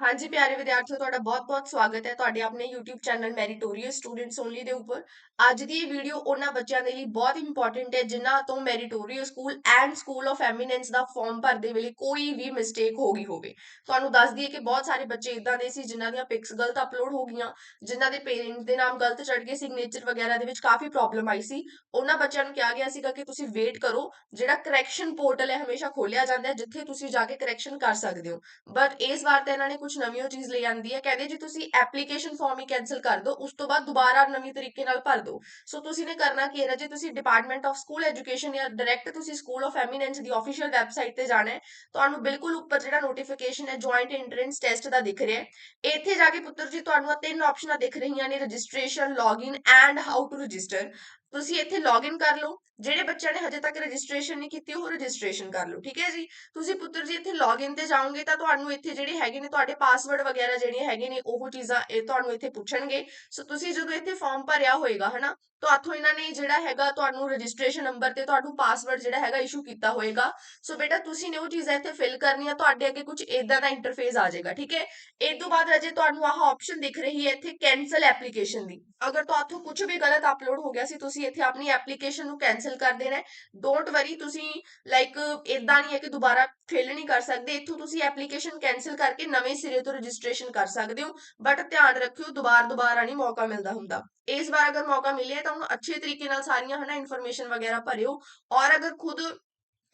ਹਾਂਜੀ, ਪਿਆਰੇ ਵਿਦਿਆਰਥੀਓ, ਤੁਹਾਡਾ ਬਹੁਤ-ਬਹੁਤ ਸਵਾਗਤ ਹੈ ਤੁਹਾਡੇ ਆਪਣੇ YouTube channel meritorious students only ਦੇ ਉੱਪਰ। ਅੱਜ ਦੀ ਇਹ ਵੀਡੀਓ ਉਹਨਾਂ ਬੱਚਿਆਂ ਦੇ ਲਈ ਬਹੁਤ ਇੰਪੋਰਟੈਂਟ ਹੈ, ਜਿਨ੍ਹਾਂ ਤੋਂ meritorious school and school of eminence the form ਭਰਦੇ ਵੇਲੇ ਕੋਈ ਵੀ ਮਿਸਟੇਕ ਹੋ ਗਈ ਹੋਵੇ। ਤੁਹਾਨੂੰ ਦੱਸ ਦਈਏ ਕਿ ਬਹੁਤ ਸਾਰੇ ਬੱਚੇ ਇਦਾਂ ਦੇ ਸੀ, ਜਿਨ੍ਹਾਂ ਦੀਆਂ ਪਿਕਸ ਗਲਤ ਅਪਲੋਡ ਹੋ ਗਈਆਂ, ਜਿਨ੍ਹਾਂ ਦੇ ਪੇਰੈਂਟਸ ਦੇ ਨਾਮ ਗਲਤ ਚੜ ਗਏ ਸਿਗਨੇਚਰ ਵਗੈਰਾ ਦੇ ਵਿੱਚ ਕਾਫੀ ਪ੍ਰੋਬਲਮ ਆਈ ਸੀ। ਉਹਨਾਂ ਬੱਚਿਆਂ ਨੂੰ ਕਿਹਾ ਗਿਆ ਸੀਗਾ ਕਿ ਤੁਸੀਂ ਵੇਟ ਕਰੋ, ਜਿਹੜਾ ਕਰੈਕਸ਼ਨ ਪੋਰਟਲ ਹੈ ਹਮੇਸ਼ਾ ਖੋਲਿਆ ਜਾਂਦਾ ਹੈ, ਜਿੱਥੇ ਤੁਸੀਂ ਜਾ ਕੇ ਕਰੈਕਸ਼ਨ ਕਰ ਸਕਦੇ ਹੋ। ਬਟ ਇਸ ਵਾਰ ਤਾਂ ਇਹਨਾਂ ਨੇ ਕੁਝ ਨਵੀਂ ਉਹ ਚੀਜ਼ ਲਈ ਆਂਦੀ ਹੈ, ਕਹਿੰਦੇ ਜੀ ਤੁਸੀਂ ਐਪਲੀਕੇਸ਼ਨ ਫਾਰਮ ਹੀ ਕੈਨਸਲ ਕਰ ਦਿਓ ਉਸ ਤੋਂ ਬਾਅਦ ਦੁਬਾਰਾ ਨਵੀਂ ਤਰੀਕੇ ਨਾਲ ਭਰ ਦਿਓ ਸੋ ਤੁਸੀਂ ਨੇ ਕਰਨਾ ਕੀ ਹੈ ਜੀ ਤੁਸੀਂ ਡਿਪਾਰਟਮੈਂਟ ਆਫ ਸਕੂਲ ਐਜੂਕੇਸ਼ਨ ਜਾਂ ਡਾਇਰੈਕਟ ਤੁਸੀਂ ਸਕੂਲ ਆਫ ਐਮੀਨੈਂਸ ਦੀ ਆਫੀਸ਼ੀਅਲ ਵੈਬਸਾਈਟ ਤੇ ਜਾਣਾ ਹੈ, ਤੁਹਾਨੂੰ ਬਿਲਕੁਲ ਉੱਪਰ ਜਿਹੜਾ ਨੋਟੀਫਿਕੇਸ਼ਨ ਹੈ ਜੁਆਇੰਟ ਐਂਟਰੈਂਸ ਟੈਸਟ ਦਾ ਦਿਖ ਰਿਹਾ ਹੈ। ਇੱਥੇ ਜਾ ਕੇ ਪੁੱਤਰ ਜੀ, ਤੁਹਾਨੂੰ ਆ ਤਿੰਨ ਆਪਸ਼ਨਾਂ ਦਿਖ ਰਹੀਆਂ ਨੇ registration login and how to register ਤੁਸੀਂ ਇੱਥੇ ਲੌਗਇਨ ਕਰ ਲਓ, ਜਿਹੜੇ ਬੱਚਿਆਂ ਨੇ ਹਜੇ ਤੱਕ ਰਜਿਸਟ੍ਰੇਸ਼ਨ ਨਹੀਂ ਕੀਤੀ, ਉਹ ਰਜਿਸਟ੍ਰੇਸ਼ਨ ਕਰ ਲਓ, ਠੀਕ ਹੈ ਜੀ? ਤੁਸੀਂ ਪੁੱਤਰ ਜੀ ਇੱਥੇ ਲੌਗਇਨ ਤੇ ਜਾਓਗੇ ਤਾਂ ਤੁਹਾਨੂੰ ਇੱਥੇ ਜਿਹੜੇ ਹੈਗੇ ਨੇ, ਤੁਹਾਡੇ ਪਾਸਵਰਡ ਵਗੈਰਾ ਜਿਹੜੀਆਂ ਹੈਗੇ ਨੇ, ਉਹ ਚੀਜ਼ਾਂ ਇਹ ਤੁਹਾਨੂੰ ਇੱਥੇ ਪੁੱਛਣਗੇ। ਸੋ ਤੁਸੀਂ ਜਦੋਂ ਇੱਥੇ ਫਾਰਮ ਭਰਿਆ ਹੋਏਗਾ, ਹਨਾ ਤੁਹਾਥੋਂ ਇਹਨਾਂ ਨੇ ਜਿਹੜਾ ਹੈਗਾ ਤੁਹਾਨੂੰ ਰਜਿਸਟ੍ਰੇਸ਼ਨ ਨੰਬਰ ਤੇ ਤੁਹਾਨੂੰ ਪਾਸਵਰਡ ਜਿਹੜਾ ਹੈਗਾ ਇਸ਼ੂ ਕੀਤਾ ਹੋਏਗਾ। ਸੋ ਬੇਟਾ, ਤੁਸੀਂ ਨੇ ਉਹ ਚੀਜ਼ਾਂ ਇੱਥੇ ਫਿਲ ਕਰਨੀਆਂ, ਤੁਹਾਡੇ ਅੱਗੇ ਕੁਝ ਇਦਾਂ ਦਾ ਇੰਟਰਫੇਸ ਆ ਜਾਏਗਾ, ਠੀਕ ਹੈ? ਇਸ ਤੋਂ ਬਾਅਦ ਅਜੇ ਤੁਹਾਨੂੰ ਆਹ ਆਪਸ਼ਨ ਦਿਖ ਰਹੀ ਹੈ ਇੱਥੇ ਕੈਨਸਲ ਐਪਲੀਕੇਸ਼ਨ ਦੀ। ਅਗਰ ਤੁਹਾਥੋਂ ਕੁਝ ਵੀ ਗਲਤ ਅਪਲੋਡ ਹੋ ਗਿਆ ਸੀ, ਤੁਸੀਂ ਇੱਥੇ ਆਪਣੀ ਐਪਲੀਕੇਸ਼ਨ ਨੂੰ ਕੈਨਸਲ ਕਰ ਦੇਣਾ ਹੈ। ਡੋਂਟ ਵਰੀ ਤੁਸੀਂ ਲਾਈਕ ਇਦਾਂ ਨਹੀਂ ਹੈ ਕਿ ਦੁਬਾਰਾ ਫਿਲ ਨਹੀਂ ਕਰ ਸਕਦੇ। ਇੱਥੋਂ ਤੁਸੀਂ ਐਪਲੀਕੇਸ਼ਨ ਕੈਨਸਲ ਕਰਕੇ ਨਵੇਂ ਸਿਰੇ ਤੋਂ ਰਜਿਸਟ੍ਰੇਸ਼ਨ ਕਰ ਸਕਦੇ ਹੋ ਬਟ ਧਿਆਨ ਰੱਖਿਓ ਦੁਬਾਰ ਦੁਬਾਰਾ ਨਹੀਂ ਮੌਕਾ ਮਿਲਦਾ ਹੁੰਦਾ। ਇਸ ਵਾਰ ਅਗਰ ਮੌਕਾ ਮਿਲੇ ਤਾਂ ਉਹਨੂੰ ਅੱਛੇ ਤਰੀਕੇ ਨਾਲ ਸਾਰੀਆਂ ਹਨਾ ਇਨਫੋਰਮੇਸ਼ਨ ਵਗੈਰਾ ਭਰਿਓ, ਔਰ ਅਗਰ ਖੁਦ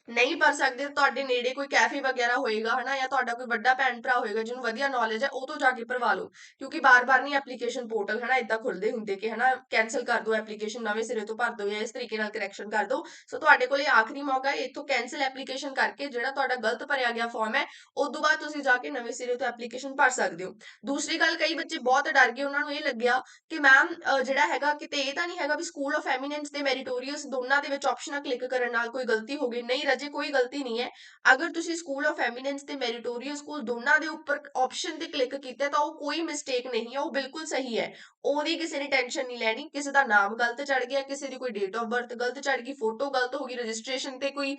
ਨਹੀਂ ਭਰ ਸਕਦੇ, ਤੁਹਾਡੇ ਨੇੜੇ ਕੋਈ ਕੈਫੇ ਵਗੈਰਾ ਹੋਏਗਾ, ਹਨਾ, ਜਾਂ ਤੁਹਾਡਾ ਕੋਈ ਵੱਡਾ ਭੈਣ ਭਰਾ ਹੋਏਗਾ ਜਿਹਨੂੰ ਵਧੀਆ ਨੌਲੇਜ ਹੈ, ਉਹ ਤੋਂ ਜਾ ਕੇ ਭਰਵਾ ਲਓ। ਕਿਉਂਕਿ ਬਾਰ-ਬਾਰ ਨਹੀਂ ਐਪਲੀਕੇਸ਼ਨ ਪੋਰਟਲ ਹਨਾ ਇਦਾਂ ਖੁੱਲਦੇ ਹੁੰਦੇ ਕਿ, ਹਨਾ ਕੈਨਸਲ ਕਰ ਦਿਓ ਐਪਲੀਕੇਸ਼ਨ ਨਵੇਂ ਸਿਰੇ ਤੋਂ ਭਰ ਦਿਓ ਜਾਂ ਇਸ ਤਰੀਕੇ ਨਾਲ ਕਰੈਕਸ਼ਨ ਕਰ ਦਿਓ ਸੋ ਤੁਹਾਡੇ ਕੋਲ ਇਹ ਆਖਰੀ ਮੌਕਾ ਹੈ, ਇੱਥੋਂ ਕੈਨਸਲ ਐਪਲੀਕੇਸ਼ਨ ਕਰਕੇ ਜਿਹੜਾ ਤੁਹਾਡਾ ਗਲਤ ਭਰਿਆ ਗਿਆ ਫਾਰਮ ਹੈ ਉਸ ਤੋਂ ਬਾਅਦ ਤੁਸੀਂ ਜਾ ਕੇ ਨਵੇਂ ਸਿਰੇ ਤੋਂ ਐਪਲੀਕੇਸ਼ਨ ਭਰ ਸਕਦੇ ਹੋ। ਦੂਸਰੀ ਗੱਲ, ਕਈ ਬੱਚੇ ਬਹੁਤ ਡਰ ਗਏ, ਉਹਨਾਂ ਨੂੰ ਇਹ ਲੱਗਿਆ ਕਿ ਮੈਮ ਜਿਹੜਾ ਹੈਗਾ, ਕਿਤੇ ਇਹ ਤਾਂ ਨਹੀਂ ਹੈਗਾ ਵੀ ਸਕੂਲ ਆਫ ਐਮੀਨੈਂਸ ਤੇ ਮੈਰੀਟੋਰੀਅਸ ਦੋਨਾਂ ਦੇ ਵਿੱਚ ਆਪਸ਼ਨਾਂ ਕਲਿੱਕ ਕਰਨ ਨਾਲ ਕੋਈ ਗਲਤੀ ਹੋ ਗਈ, ਨਹੀਂ ਰਜੇ ਕੋਈ ਗਲਤੀ ਨਹੀਂ ਹੈ। ਅਗਰ ਤੁਸੀਂ ਸਕੂਲ ਆਫ ਐਮੀਨੈਂਸ ਤੇ ਮੈਰੀਟੋਰੀਅਸ ਸਕੂਲ ਦੋਨਾਂ ਦੇ ਉੱਪਰ ਆਪਸ਼ਨ ਤੇ ਕਲਿੱਕ ਕੀਤਾ, ਤਾਂ ਉਹ ਕੋਈ ਮਿਸਟੇਕ ਨਹੀਂ ਹੈ, ਉਹ ਬਿਲਕੁਲ ਸਹੀ ਹੈ। ਉਹਦੀ ਕਿਸੇ ਨੇ ਟੈਨਸ਼ਨ ਨਹੀਂ ਲੈਣੀ, ਕਿਸੇ ਦਾ ਨਾਮ ਗਲਤ ਚੜ ਗਿਆ, ਕਿਸੇ ਦੀ ਕੋਈ ਡੇਟ ਆਫ ਬਰਥ ਗਲਤ ਚੜ ਗਈ ਫੋਟੋ ਗਲਤ ਹੋ ਗਈ ਰਜਿਸਟ੍ਰੇਸ਼ਨ ਤੇ ਕੋਈ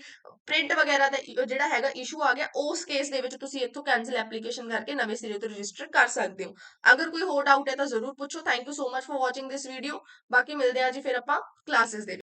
ਪ੍ਰਿੰਟ ਵਗੈਰਾ ਦਾ ਜਿਹੜਾ ਹੈਗਾ ਇਸ਼ੂ ਆ ਗਿਆ, ਉਸ ਕੇਸ ਦੇ ਵਿੱਚ ਤੁਸੀਂ ਇੱਥੋਂ ਕੈਨਸਲ ਐਪਲੀਕੇਸ਼ਨ ਕਰਕੇ ਨਵੇਂ ਸਿਰੇ ਤੋਂ ਰਜਿਸਟਰ ਕਰ ਸਕਦੇ ਹੋ। ਅਗਰ ਕੋਈ ਹੋਰ ਡਾਊਟ ਹੈ ਤਾਂ ਜ਼ਰੂਰ ਪੁੱਛੋ। Thank you so much for watching this video ਬਾਕੀ ਮਿਲਦੇ ਹਾਂ ਜੀ ਫਿਰ ਆਪਾਂ ਕਲਾਸਿਸ ਦੇ